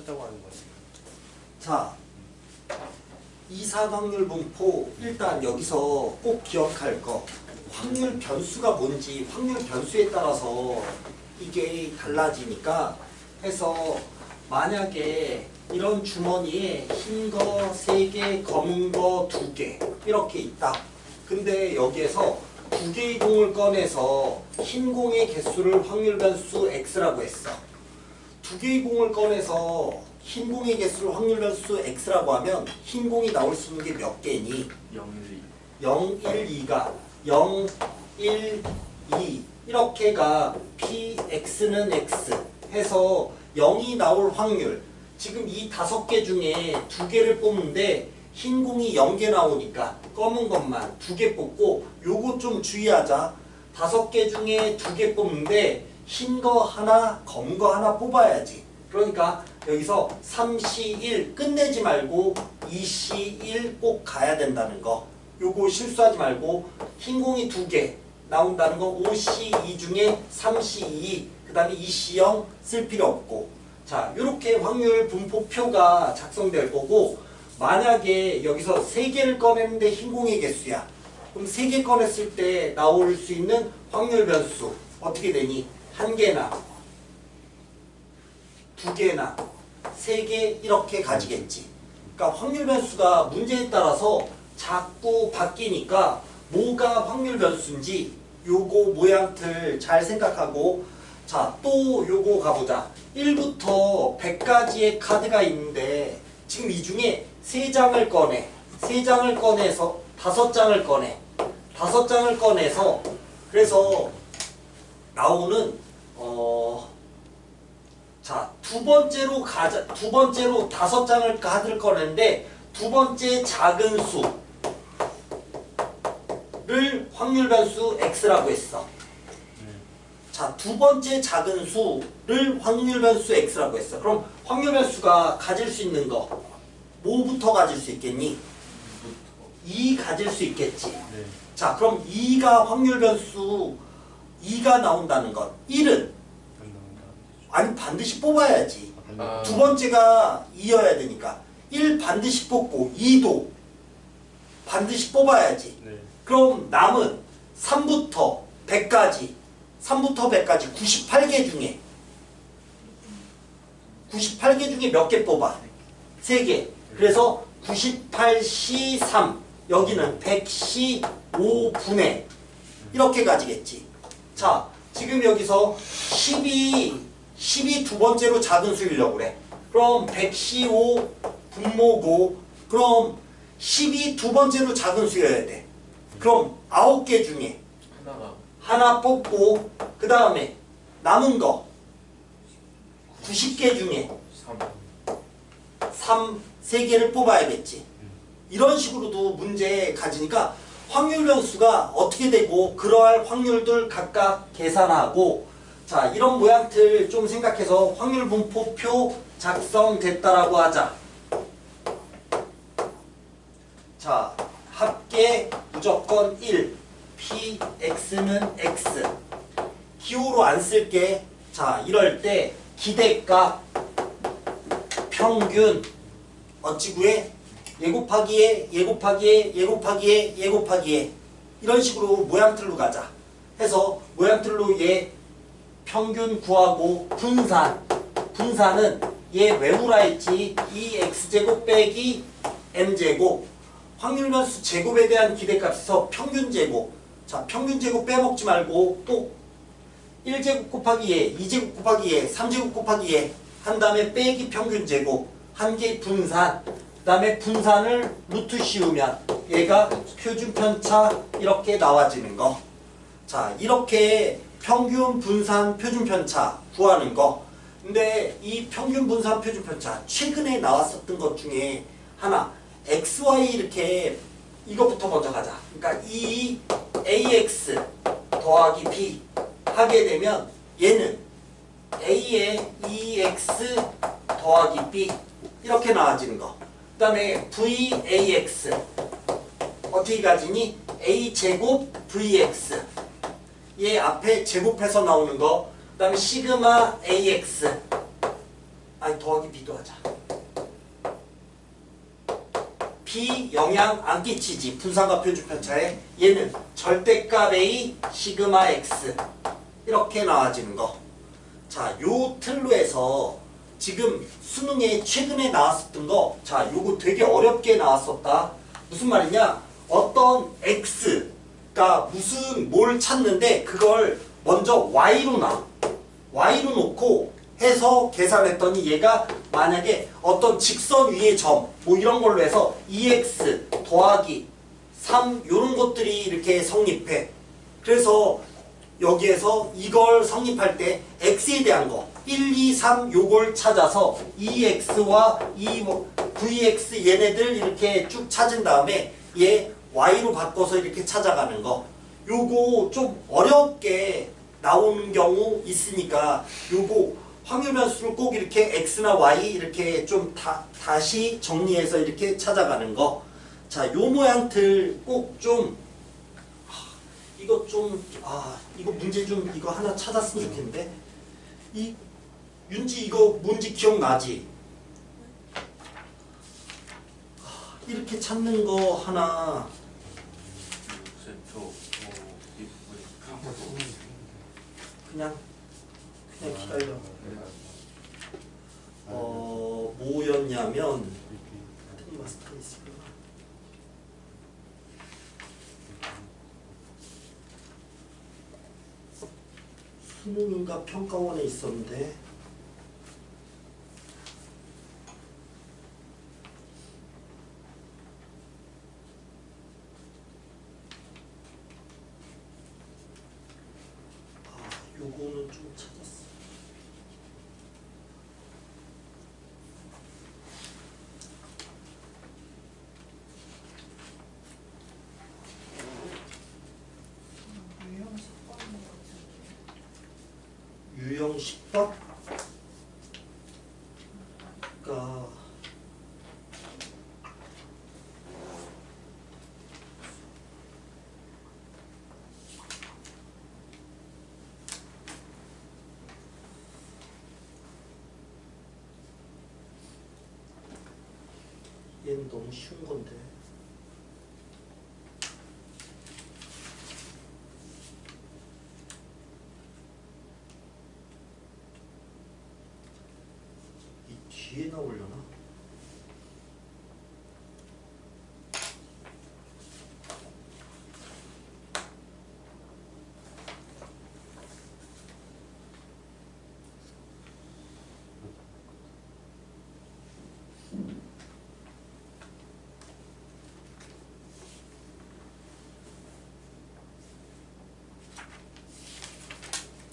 하자고 하는 거지. 자, 이산 확률 분포 일단 여기서 꼭 기억할 거 확률 변수가 뭔지 확률 변수에 따라서 이게 달라지니까 해서 만약에 이런 주머니에 흰거세 개, 검은 거두개 이렇게 있다. 근데 여기에서 두 개의 공을 꺼내서 흰 공의 개수를 확률 변수 x라고 했어. 두 개의 공을 꺼내서 흰 공의 개수를 확률 변수 x라고 하면 흰 공이 나올 수 있는 게 몇 개니? 0, 1, 0, 1, 2가 0, 1, 2 이렇게가 p, x는 x 해서 0이 나올 확률. 지금 이 다섯 개 중에 두 개를 뽑는데 흰 공이 0개 나오니까 검은 것만 두 개 뽑고 요거 좀 주의하자. 다섯 개 중에 두 개 뽑는데 흰 거 하나 검은 거 하나 뽑아야지. 그러니까 여기서 3시 1 끝내지 말고 2시 1꼭 가야 된다는 거. 요거 실수하지 말고 흰 공이 두 개 나온다는 거 5시 2 중에 3시 2, 그 다음에 2시 0쓸 필요 없고. 자 이렇게 확률 분포표가 작성될 거고 만약에 여기서 세 개를 꺼냈는데 흰 공의 개수야. 그럼 세개 꺼냈을 때 나올 수 있는 확률 변수 어떻게 되니? 한 개나 두 개나 세 개 이렇게 가지겠지. 그러니까 확률 변수가 문제에 따라서 자꾸 바뀌니까 뭐가 확률 변수인지 요거 모양틀 잘 생각하고 자 또 요거 가보자. 1부터 100까지의 카드가 있는데 지금 이 중에 3장을 꺼내. 3장을 꺼내서 5장을 꺼내. 5장을 꺼내서 그래서 나오는 어 자, 두 번째로 가자, 두 번째로 다섯 장을 카드를 꺼냈는데 두 번째 작은 수를 확률 변수 x라고 했어. 자, 두 번째 작은 수를 확률 변수 x라고 했어. 그럼 확률 변수가 가질 수 있는 거 뭐부터 가질 수 있겠니? 2 가질 수 있겠지. 네. 자, 그럼 2가 확률 변수 2가 나온다는 것. 1은 아니 반드시 뽑아야지. 아, 두 번째가 2여야 되니까 1 반드시 뽑고 2도 반드시 뽑아야지. 네. 그럼 남은 3부터 100까지 3부터 100까지 98개 중에 98개 중에 몇 개 뽑아? 3개. 그래서 98C 3 여기는 100C 5분의 이렇게 가지겠지. 자, 지금 여기서 12 12두 번째로 작은 수이려고 그래. 그럼 115 분모고 그럼 12두 번째로 작은 수여야 돼. 그럼 9개 중에 하나가 하나 뽑고 그 다음에 남은 거 90개 중에 3. 3, 3개를 뽑아야겠지. 이런 식으로도 문제 가지니까 확률 변수가 어떻게 되고 그러할 확률들 각각 계산하고 자 이런 모양들 좀 생각해서 확률 분포표 작성됐다라고 하자. 자 합계 무조건 1 px는 x 기호로 안 쓸게 자 이럴 때 기대값 평균 어찌 구해? 예 곱하기에 예 곱하기에 예 곱하기에 예 곱하기에 이런 식으로 모양틀로 가자. 해서 모양틀로 얘 평균 구하고 분산. 분산은 얘 외우라 했지 이 x제곱 빼기 m제곱. 확률 변수 제곱에 대한 기대값에서 평균 제곱. 자 평균 제곱 빼먹지 말고 또 1제곱 곱하기 에 2제곱 곱하기 에 3제곱 곱하기 에한 다음에 빼기 평균 제곱. 한 개 분산. 그 다음에 분산을 루트 씌우면 얘가 표준 편차 이렇게 나와지는 거. 자 이렇게 평균 분산 표준 편차 구하는 거. 근데 이 평균 분산 표준 편차 최근에 나왔었던 것 중에 하나 xy 이렇게 이것부터 먼저 가자. 그러니까 이 ax 더하기 b 하게 되면 얘는 a에 2x 더하기 b 이렇게 나와지는 거. 그 다음에 vax 어떻게 가지니? a제곱 vx 얘 앞에 제곱해서 나오는 거. 그 다음에 시그마 ax 아니 더하기 b도 하자. b 영향 안 끼치지 분산과 표준 편차에 얘는 절대값 a 시그마 x 이렇게 나와지는 거. 자, 요 틀로 해서 지금 수능에 최근에 나왔었던 거, 자, 요거 되게 어렵게 나왔었다. 무슨 말이냐? 어떤 x가 무슨 뭘 찾는데 그걸 먼저 y로 놔. y로 놓고 해서 계산했더니 얘가 만약에 어떤 직선 위의 점, 뭐 이런 걸로 해서 2x 더하기 3 요런 것들이 이렇게 성립해. 그래서 여기에서 이걸 성립할 때 x에 대한 거 1, 2, 3 요걸 찾아서 2x와 2, vx 얘네들 이렇게 쭉 찾은 다음에 얘 y로 바꿔서 이렇게 찾아가는 거 요거 좀 어렵게 나오는 경우 있으니까 요거 확률 변수를 꼭 이렇게 x나 y 이렇게 좀 다, 다시 정리해서 이렇게 찾아가는 거. 자, 요 모양들 꼭좀 이거 좀, 아, 이거 문제 좀, 이거 하나 찾았으면 좋겠는데. 이, 윤지 이거 뭔지 기억나지? 아, 이렇게 찾는 거 하나, 오 이쁘 그냥, 그냥 기다려. 어, 뭐였냐면, 마스터? 수능인가 평가원에 있었는데, 아, 요거는 좀 찾았어. 10번? 그러니까 얘는 너무 쉬운 건데 이 뒤에 나오려나?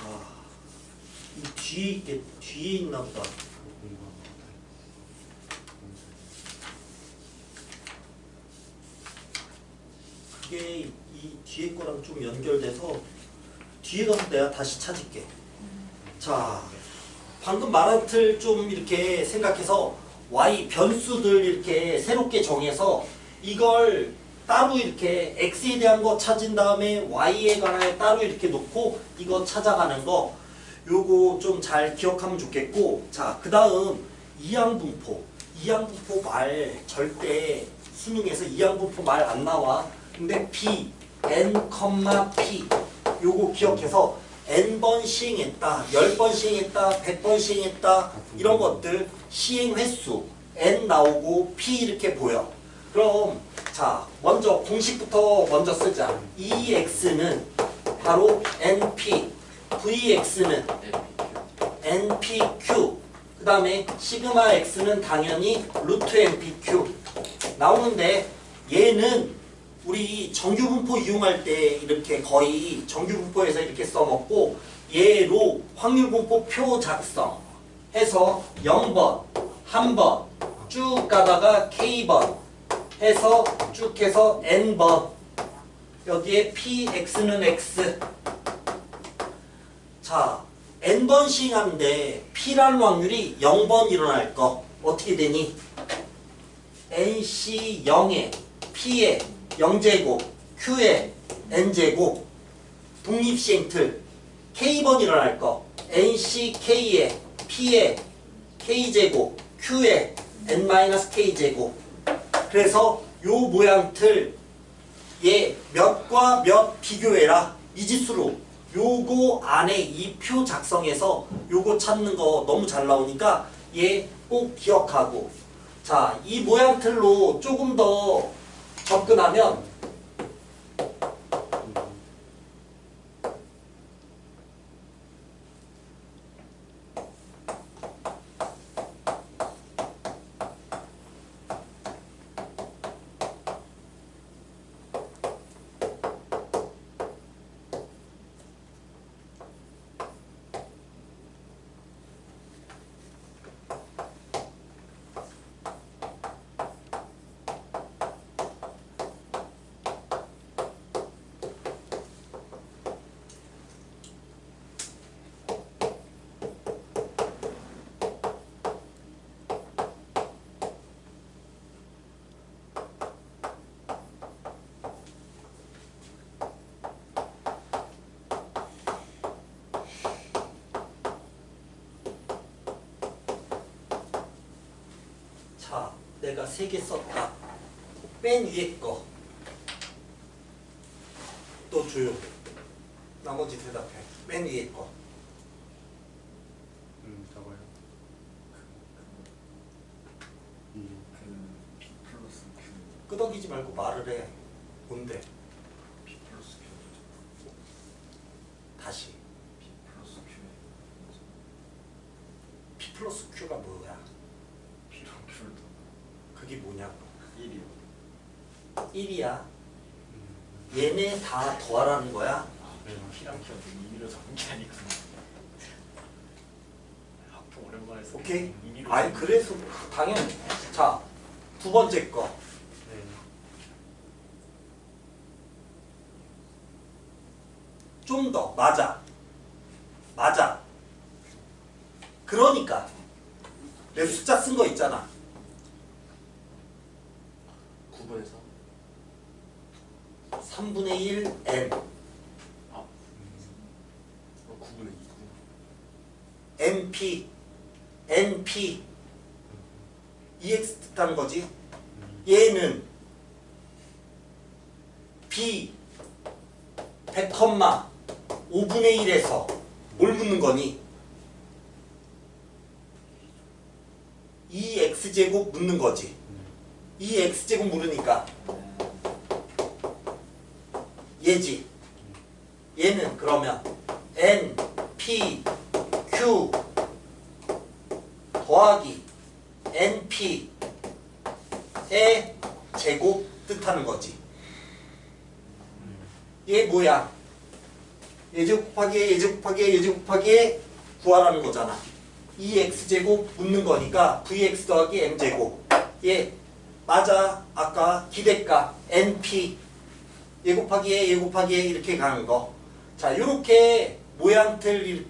아, 이 뒤에 있게 뒤에 있나 보다. 그게 이 뒤에 거랑 좀 연결돼서 뒤에 가서 내가 다시 찾을게. 자, 방금 말한 틀 좀 이렇게 생각해서 y 변수들 이렇게 새롭게 정해서 이걸 따로 이렇게 x에 대한 거 찾은 다음에 y에 관하여 따로 이렇게 놓고 이거 찾아가는 거 요거 좀 잘 기억하면 좋겠고 자, 그 다음 이항분포. 이항분포 말 절대 수능에서 이항분포 말 안 나와. 근데 b n, p 요거 기억해서 n번 시행했다, 10번 시행했다, 100번 시행했다 이런 것들 시행 횟수 n 나오고 p 이렇게 보여. 그럼 자 먼저 공식부터 먼저 쓰자. ex는 바로 np, vx는 npq. 그 다음에 시그마 x는 당연히 루트 npq. 나오는데 얘는 우리 정규분포 이용할 때 이렇게 거의 정규분포에서 이렇게 써먹고 얘로 확률분포 표 작성 해서 0번, 1번 쭉 가다가 K번 해서 쭉 해서 N번. 여기에 PX는 X 자 N번 시행하는데 P라는 확률이 0번 일어날 거 어떻게 되니? NC 0에 P에 0제곱, Q에 N제곱, 독립시행틀, K번 일어날 거, NC, K에, P에 k제곱 q에 n-k제곱. 그래서 요 모양 틀 얘 몇과 몇 비교해라. 미지수로 요거 안에 이 표 작성해서 요거 찾는 거 너무 잘 나오니까 얘 꼭 기억하고. 자 이 모양틀로 조금 더 접근하면 자, 내가 세 개 썼다. 맨 위에 거. 또 조용. 나머지 대답해. 맨 위에 거. 음, 저거요. 이그 끄덕이지 말고 말을 해. 뭔데? B 플러스 Q 다시. B 플러스 Q P 플러스 Q가 뭐야? B랑 Q를 그게 뭐냐고. 1이요 1이야. 음, 얘네 다 더하라는 거야. 네. P랑 Q가 2미로 적은 게 아니구나 학교 오랜만에 써 오케이? 2미로 아니, 그래서 당연히. 자, 두 번째 거. 네. 좀 더. 맞아. 맞아. 그러니까. 내 숫자 쓴 거 있잖아. 9분에서 3분의 1 n. 아 어, 9분의 2 np np ex 뜻하는 거지? 얘는 b 100, 5분의 1에서 뭘 묻는 거니? 2x제곱 묻는 거지. 2x제곱 물으니까 얘지 얘는 그러면 n, p, q 더하기 np의 제곱 뜻하는 거지. 얘 뭐야? 예제곱 곱하기 예제곱 곱하기 예제곱 곱하기 구하라는 거잖아. 2x제곱 묻는 거니까 vx 더하기 m제곱. 얘 맞아. 아까 기대값 np 얘 곱하기 얘, 얘 곱하기 얘 이렇게 가는 거. 자, 요렇게 모양틀 일-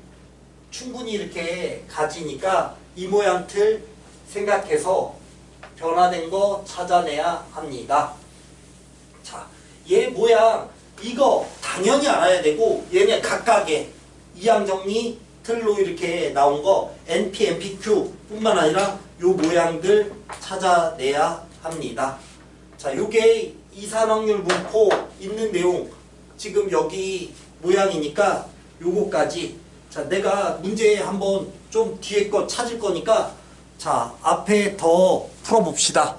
충분히 이렇게 가지니까 이 모양틀 생각해서 변화된 거 찾아내야 합니다. 자, 얘 모양 이거 당연히 알아야 되고 얘네 각각의 이항 정리 틀로 이렇게 나온 거 NP, NPQ 뿐만 아니라 요 모양들 찾아내야 합니다. 자, 요게 이산확률 분포 있는 내용 지금 여기 모양이니까 요거까지 자, 내가 문제 한번 좀 뒤에 거 찾을 거니까 자, 앞에 더 풀어봅시다.